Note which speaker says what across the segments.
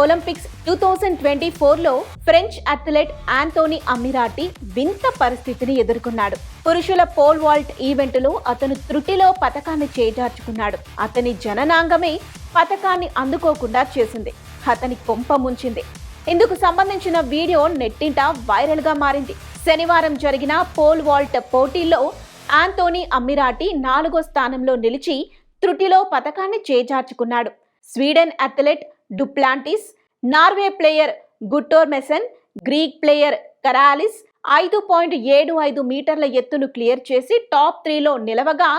Speaker 1: Olympics two thousand twenty ఫోర్లో French athlete Antoine Ammirati వింత పరిస్థితిని ఎదుర్కొన్నాడు. పురుషుల పోల్ వాల్ట్ ఈవెంట్లో అతను త్రుటిలో పథకాన్ని చేజార్చుకున్నాడు. అతని జననాంగమే పథకాన్ని అందుకోకుండా చేసింది. అతని కొంప ముంచింది. ఇందుకు సంబంధించిన వీడియో నెట్టింట వైరల్గా మారింది. శనివారం జరిగిన పోల్ వాల్ట్ పోటీల్లో ఆంటోనీ అమ్మిరాటి నాలుగో స్థానంలో నిలిచి త్రుటిలో పథకాన్ని చేజార్చుకున్నాడు. Sweden athlete Duplantis Norway player Guttormsen Greek player Karalis ఐదు పాయింట్ ఏడు ఐదు మీటర్ల ఎత్తును క్లియర్ చేసి టాప్ త్రీలో నిలవగా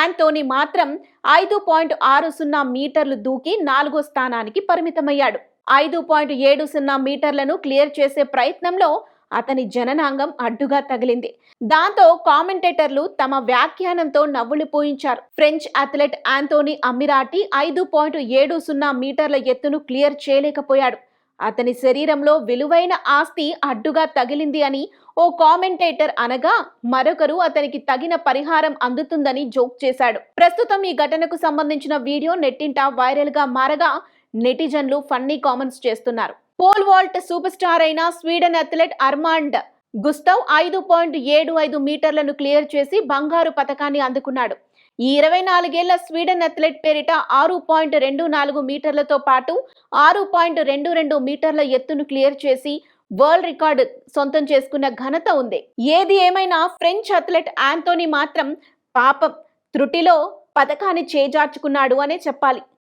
Speaker 1: ఆంటోనీ మాత్రం ఐదు పాయింట్ ఆరు సున్నా మీటర్లు దూకి నాలుగో స్థానానికి పరిమితమయ్యాడు. ఐదు పాయింట్ ఏడు సున్నా మీటర్లను క్లియర్ చేసే ప్రయత్నంలో అతని జననాంగం అడ్డుగా తగిలింది. దాంతో కామెంటేటర్లు తమ వ్యాఖ్యానంతో నవ్వులు పోయించారు. ఫ్రెంచ్ అథ్లెట్ ఆంటోనీ అమ్మిరాటి ఐదు పాయింట్ ఏడు సున్నా మీటర్ల ఎత్తును క్లియర్ చేయలేకపోయాడు. అతని శరీరంలో విలువైన ఆస్తి అడ్డుగా తగిలింది అని ఓ కామెంటేటర్ అనగా మరొకరు అతనికి తగిన పరిహారం అందుతుందని జోక్ చేశాడు. ప్రస్తుతం ఈ ఘటనకు సంబంధించిన వీడియో నెట్టింట వైరల్గా మారగా నెటిజన్లు ఫన్నీ కామెంట్స్ చేస్తున్నారు. పోల్ వాల్ట్ సూపర్ స్టార్ అయిన స్వీడన్ అథ్లెట్ అర్మాండ్ గుస్తవ్ ఐదు పాయింట్ ఏడు ఐదు మీటర్లను క్లియర్ చేసి బంగారు పథకాన్ని అందుకున్నాడు. ఈ ఇరవై నాలుగేళ్ళ స్వీడన్ అథ్లెట్ పేరిట ఆరు పాయింట్ రెండు నాలుగు మీటర్లతో పాటు ఆరు పాయింట్ రెండు రెండు మీటర్ల ఎత్తును క్లియర్ చేసి వరల్డ్ రికార్డు సొంతం చేసుకున్న ఘనత ఉంది. ఏది ఏమైనా ఫ్రెంచ్ అథ్లెట్ ఆంటోనీ మాత్రం పాపం త్రుటిలో పథకాన్ని చేజార్చుకున్నాడు అనే చెప్పాలి.